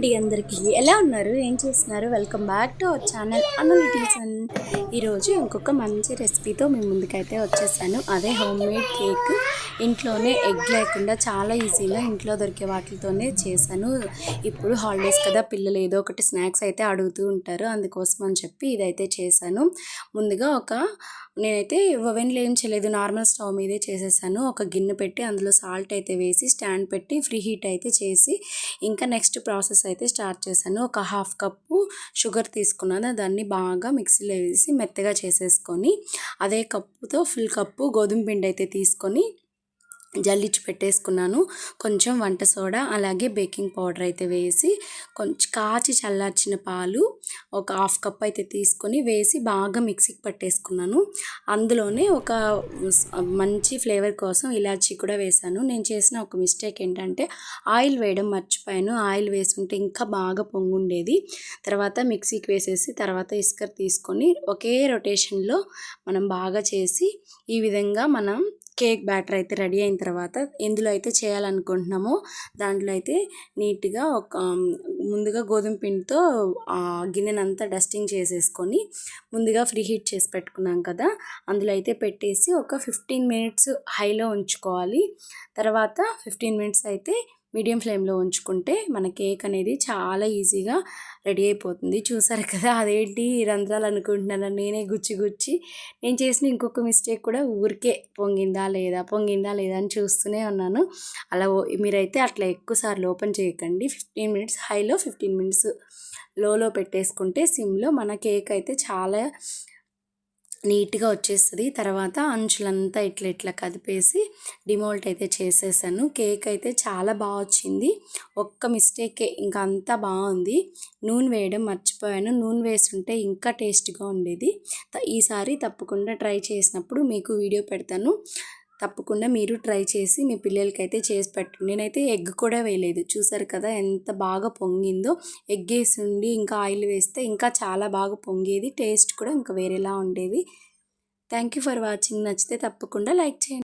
అండి అందరికీ. ఎలా ఉన్నారు? ఏం చేస్తున్నారు? Welcome back to our channel అన్నలిటిల్సన్ ఈరోజు ఇంకొక మంచి రెసిపీతో మీ ముందుకైతే వచ్చేసాను. అదే హోమ్ మేడ్ కేక్ ఇంట్లోనే ఎగ్ లేకుండా చాలా ఈజీగా ఇంట్లో దొరికే వాటితోనే చేశాను. ఇప్పుడు హాలిడేస్ కదా పిల్లలు ఏదో ఒకటి స్నాక్స్ అయితే అడుగుతూ ఉంటారు. అందుకోసం అని చెప్పి ఇదైతే చేశాను. ముందుగా ఒక నేనైతే ఓవెన్లో ఏం చేయలేదు నార్మల్ స్టవ్ మీదే చేసేసాను. ఒక గిన్నె పెట్టి అందులో సాల్ట్ అయితే వేసి స్టాండ్ పెట్టి ఫ్రీ హీట్ అయితే చేసి ఇంకా నెక్స్ట్ ప్రాసెస్ అయితే స్టార్ట్ చేశాను. ఒక హాఫ్ కప్పు షుగర్ తీసుకున్నాను. దాన్ని బాగా మిక్సీలో వేసి మెత్తగా చేసేసుకొని అదే కప్పుతో ఫుల్ కప్పు గోధుమ పిండి అయితే తీసుకొని జల్లించి పెట్టేసుకున్నాను. కొంచెం వంట సోడా అలాగే బేకింగ్ పౌడర్ అయితే వేసి కొంచెం కాచి చల్లార్చిన పాలు ఒక హాఫ్ కప్ అయితే తీసుకొని వేసి బాగా మిక్సీకి పట్టేసుకున్నాను. అందులోనే ఒక మంచి ఫ్లేవర్ కోసం ఇలాచీ కూడా వేశాను నేను చేసిన ఒక మిస్టేక్ ఏంటంటే ఆయిల్ వేయడం మర్చిపోయాను. ఆయిల్ వేసుంటే ఇంకా బాగా పొంగుండేది. తర్వాత మిక్సీకి వేసేసి తర్వాత ఇస్కర్ తీసుకొని ఒకే రొటేషన్లో మనం బాగా చేసి ఈ విధంగా మనం కేక్ బ్యాటర్ అయితే రెడీ అయిన తర్వాత ఎందులో అయితే చేయాలనుకుంటున్నామో దాంట్లో అయితే నీట్గా ఒక ముందుగా గోధుమ పిండితో గిన్నెనంతా డస్టింగ్ చేసేసుకొని ముందుగా ఫ్రీ హీట్ చేసి పెట్టుకున్నాం కదా అందులో అయితే పెట్టేసి ఒక ఫిఫ్టీన్ మినిట్స్ హైలో ఉంచుకోవాలి. తర్వాత ఫిఫ్టీన్ మినిట్స్ అయితే మీడియం ఫ్లేమ్లో ఉంచుకుంటే మన కేక్ అనేది చాలా ఈజీగా రెడీ అయిపోతుంది. చూసారు కదా అదేంటి రంధ్రాలు అనుకుంటున్నాను. నేనే గుచ్చి గుచ్చి నేను చేసిన ఇంకొక మిస్టేక్ కూడా ఊరికే పొంగిందా లేదా పొంగిందా లేదా అని చూస్తూనే ఉన్నాను. అలా మీరైతే అట్లా ఎక్కువసార్లు ఓపెన్ చేయకండి. ఫిఫ్టీన్ మినిట్స్ హైలో ఫిఫ్టీన్ మినిట్స్ లోలో పెట్టేసుకుంటే సిమ్లో మన కేక్ అయితే చాలా నీట్గా వచ్చేస్తుంది. తర్వాత అంచులంతా ఇట్లా ఇట్లా కదిపేసి డిమోల్ట్ అయితే చేసేసాను. కేక్ అయితే చాలా బాగా వచ్చింది. ఒక్క మిస్టేకే ఇంకా అంతా బాగుంది నూనె వేయడం మర్చిపోయాను. నూనె వేసుంటే ఇంకా టేస్ట్గా ఉండేది. ఈసారి తప్పకుండా ట్రై చేసినప్పుడు మీకు వీడియో పెడతాను. తప్పకుండా మీరు ట్రై చేసి మీ పిల్లలకైతే చేసి పెట్టండి. నేనైతే ఎగ్ కూడా వేయలేదు. చూసారు కదా ఎంత బాగా పొంగిందో. ఎగ్ వేసి ఉండి ఇంకా ఆయిల్ వేస్తే ఇంకా చాలా బాగా పొంగేది. టేస్ట్ కూడా ఇంకా వేరేలా ఉండేది. Thank you for watching. నచ్చితే తప్పకుండా లైక్ చేయండి.